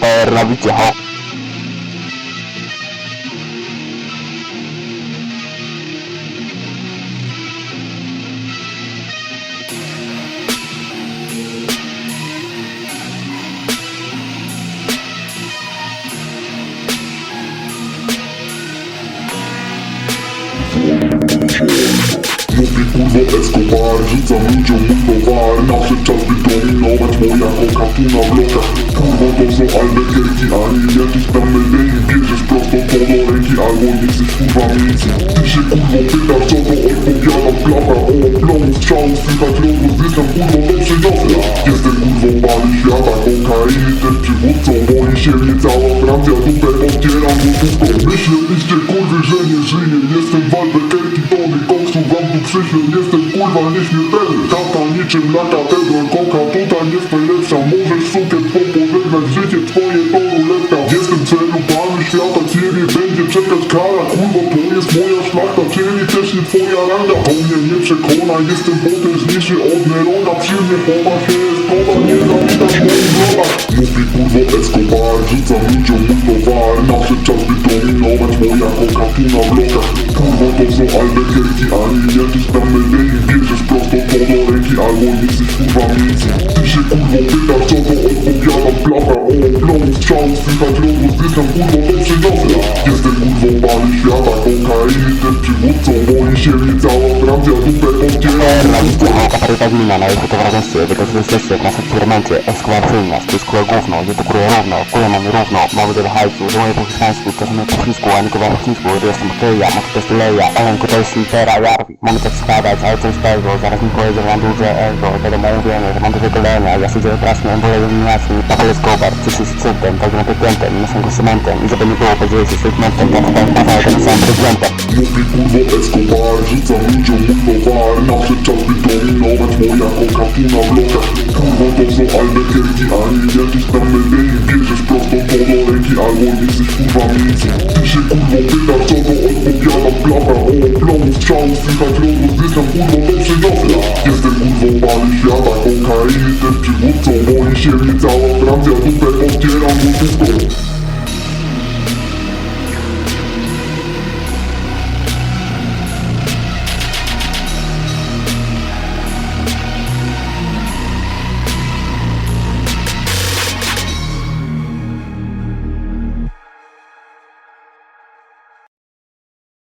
super, robicie ho. Mówi kurwo Escobar, rzucam ludziom mój towar Nadszedł czas by dominować, moja koka tu na blokach Kurwo to są albergierki, a nie jakiś tam Medellin Bierzesz prosto to do ręki, albo jesteś kurwa miejscu Ty się kurwo pytasz, co to odpowiadam Plata o plomu, strzału, słychać rozgłos Dystram kurwo to przeniosę Jestem kurwą pali świata, kokainy też przywódcą Boi się mnie cała Francja, dupę podcieram gotówką Myśleliście kurwy, że nie żyję Jestem w albergierki, tony koksu Wam tu przyślę, jestem kurwa nieśmiertelny Tata niczym na katedrę, świata, ciebie będzie czekać kara Kurwa to jest moja szlachta, czyli też nie twoja ranga To mnie nie przekona, jestem potężniejszy od Nerona Przy mnie chowa się Escobar, nie zamykam moich wrogach Mówi kurwo Escobar, rzucam ludziom mój towar Nadszedł czas by dominować, moja koka tu na blokach Kurwo to są albergierki, a nie jakiś tam Medellin Bierzesz prosto to do ręki, albo jesteś kurwa miejscu Ty się kurwo pytasz, co to odpowiadam Plata o plomu, strzału, słychać rozgłos Dystram kurwo to przeniosę Jestem kurwą pali świata, kokainy też przywódcą Boi się mnie cała Francja, dupę podcieram na sesję w to jest gówno, to równo, kule mamy równo, mamy do hajsu, po hiszpańsku, czasami po chińsku, a nie po chińsku, gdy jestem masz to jest leja, elenko to jest litera, jarwi, mamy tak składać, ale coś tego, zaraz mi powie, że mam duże ego, wiadomo mówienie, że mam do wykolenia, ja siedzę prasny, wolę eliminacji, Paweł Escobar, coś jest cudem, tak na pieklętem, naszym cementem, i żeby nie było, podzielić się segmentem, tak tak, tak, tak, tak, sam prezydentem. Mówi kurwo Escobar, rzucam ludziom mój towar. Nadszedł czas by dominować, moja koka tu na blokach Kurwo to są albergierki, a nie jakiś tam Medellin. Bierzesz prosto to do ręki, albo jesteś kurwa miejscu Ty się kurwo pytasz, co to odpowiadam. Plata o plomu, strzału, słychać rozgłos Dystram kurwo to przeniosę Jestem kurwą pali świata, kokainy też przywódcą. Boi się mnie cała Francja, dupę podcieram gotówką